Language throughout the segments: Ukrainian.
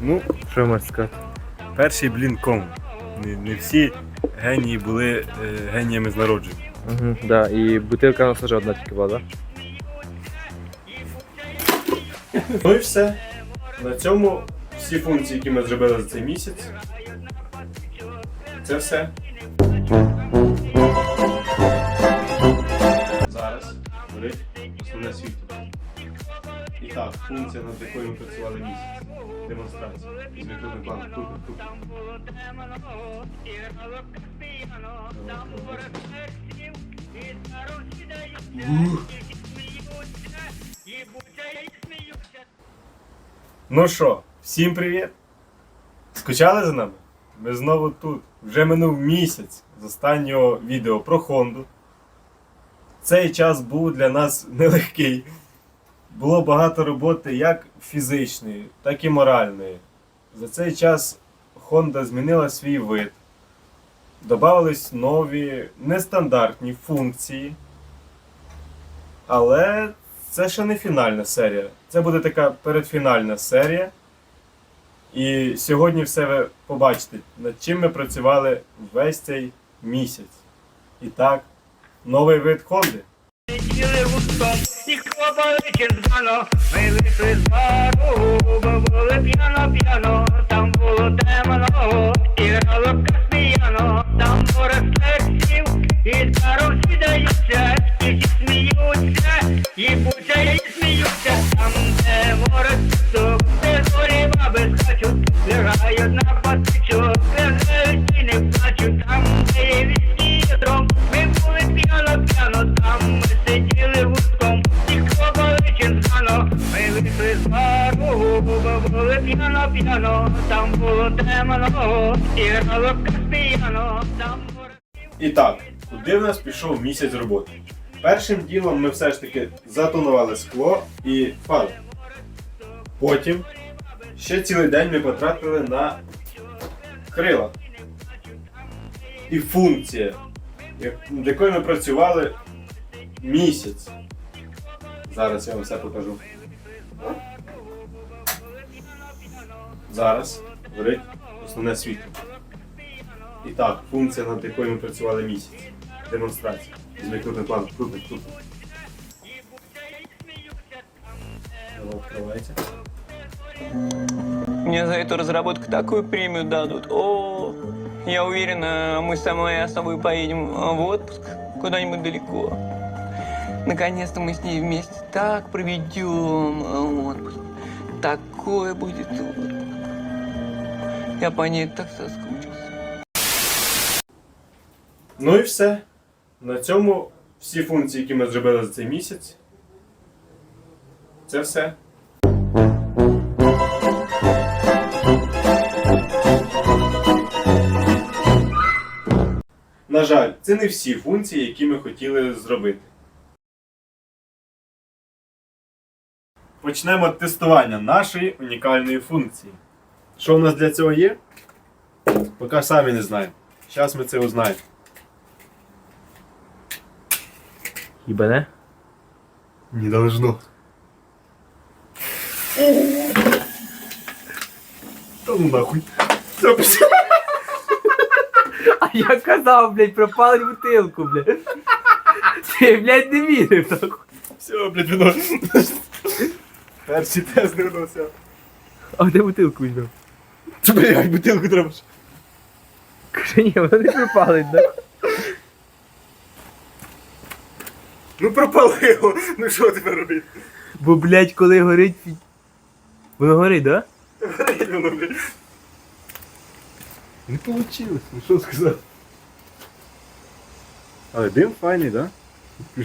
Ну, Що можеш сказати? перший блін ком. Не, не всі генії були е, геніями з народження. Угу, да. І бутилка у нас теж одна тільки була? Ну і все. На цьому всі функції, які ми зробили за цей місяць. Це все. Зараз горить основне світло. І так, функція, над якою ми працювали місяць. Демонстрація. Візьми крупний план. Крупний, крупний. Ну що, всім привіт! Скучали за нами? Ми знову тут. Вже минув місяць з останнього відео про Хонду. Цей час був для нас нелегкий. Було багато роботи як фізичної, так і моральної. За цей час Honda змінила свій вид. Добавились нові нестандартні функції. Але це ще не фінальна серія. Це буде така передфінальна серія. І сьогодні все ви побачите, над чим ми працювали весь цей місяць. І так, новий вид Хонди. Сіли густом, і хлопали черзано, ми вийшли з бару, бо були п'яно-п'яно, там було темно, і грало каспіяно, там море сексів, і так, куди в нас пішов місяць роботи? Першим ділом ми все ж таки затонували скло і фарбу. Потім ще цілий день ми потратили на крила. І функція, над якою ми працювали місяць. Зараз я вам все покажу. Зараз горить основне світло. І так, функція, над якою ми працювали місяць. Демонстрація. Візьми крупний план, крупний, крупний. Воно відкривається. Мне за эту разработку такую премию дадут. О, я уверена, мы с самой особой поедем в отпуск куда-нибудь далеко. Наконец-то мы с ней вместе так проведем отпуск. Такое будет отпуск. Я по ней так соскучился. Ну і все. На цьому всі функції, які ми зробили за цей місяць. Це все. На жаль, це не всі функції, які ми хотіли зробити. Почнемо тестування нашої унікальної функції. Що в нас для цього є? Поки самі не знаємо. Зараз ми це узнаємо. Хіба не? Не должно. Да ну нахуй. А я казав, блядь, пропали бутилку, блядь. Ти, блядь, не вірив так. Все, блядь, вино. Перший тест не виносив. А де бутилку візьмем? Це, блядь, бутилку треба. Каже, ні, вона не пропалить, да? Ну пропалило. Ну що тепер робити? Бо, блядь, коли горить... Воно горить, да? Горить воно, блядь. Не получилось, ну що сказати. Але дим файний, да?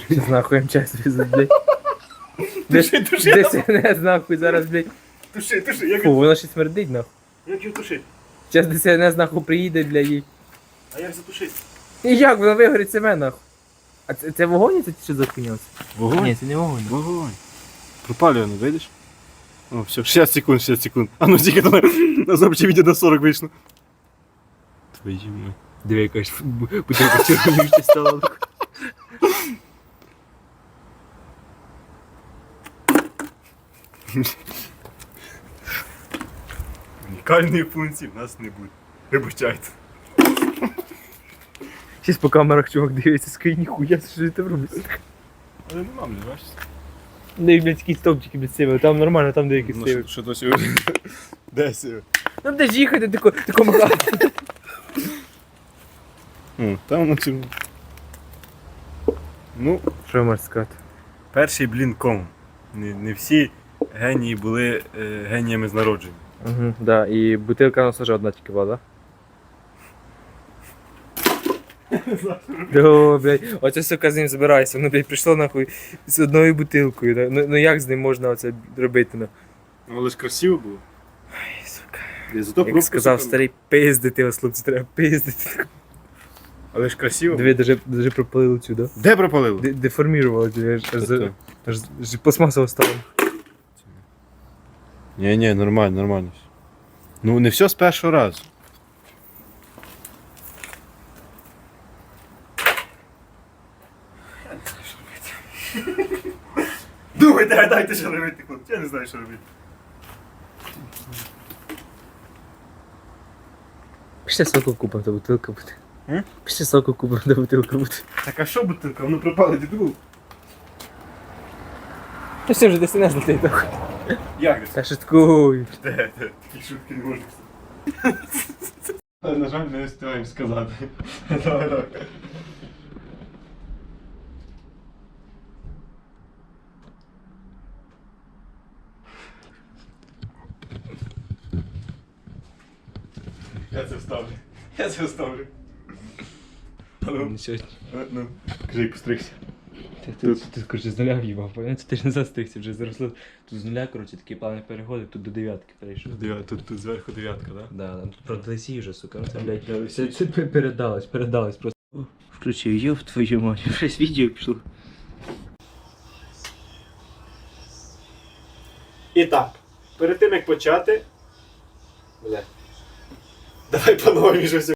З нахуй час везуть, блядь. Десь, Туши, туши. десь СНС нахуй зараз, блядь. Туши, туши, як, Фу, воно ще смердить, нахуй. Як його тушити? Зараз ДСНС нахуй приїде, блядь, і... А як затушити? І як, воно вигорить себе, нахуй. А це, це вогонь, це що заткнеться? Вогонь? Ні, це не вогонь. Вогонь. Пропалювано, видиш? О, все, 60 секунд, 60 секунд. А ну тільки на, на запче відео до 40 вийшло. Твої мої. Диви, якась бутилка червоніше стала. Унікальної функції в нас не буде. Вибачайте. Щас по камерах чувак дивиться, скажи, ніхуя, що ти робиш? Але нема, блядь, бачиш? Де, блядь, такі стовпчики без сиви, там нормально, там деякі Ну, сиви. що, що досі Десь. Ну де ж їхати тако, тако махати? Там на цьому. Ну, Що можеш сказати? перший блін ком. Не, не всі генії були е, геніями з народження. Угу, да, і бутилка у нас вже одна тільки була, да? О, блядь, оце сука з ним збирається, воно, блядь, прийшло нахуй з одною бутилкою. да. Ну, ну як з ним можна оце робити? Ну? Але ж красиво було. Ай, сука. І зато Як сказав старий, пиздити вас, хлопці, треба пиздити. Але ж красиво. Диви, даже, даже пропалили цю, да? Де пропалило? Де- Деформірували, диви, аж, аж, за- аж, аж пластмасово стало. Ні, ні, нормально, нормально. Ну, не все з першого разу. Думайте, гадайте, що робити, хлопці. Я не знаю, що робити. Пішли соку купимо, то бутилка буде. М? Пішли соку купимо, то бутилка буде. Так а що бутилка? Воно пропало діду. Та все вже десь не знати. Як десь? Та шуткую. Де, де? Такі шутки не можна На жаль, не встигаємо сказати. Давай, давай. Я це вставлю. Я це вставлю. А ну, а, ну, кажи, постригся. Ти, ти, ти, ти, коротше, з нуля в'їбав, пам'ятаєш? Ти ж не застригся, вже заросло. Тут з нуля, коротше, такі плавні переходи, тут до дев'ятки перейшов. Тут, тут зверху дев'ятка, так? Да, там тут правда лисі вже, сука, ну це, блядь, все, це пе- передалось, передалось просто. Включив, ёб твою мать, щось відео пішло. І так, перед тим як почати. Бля. Давай по новій щось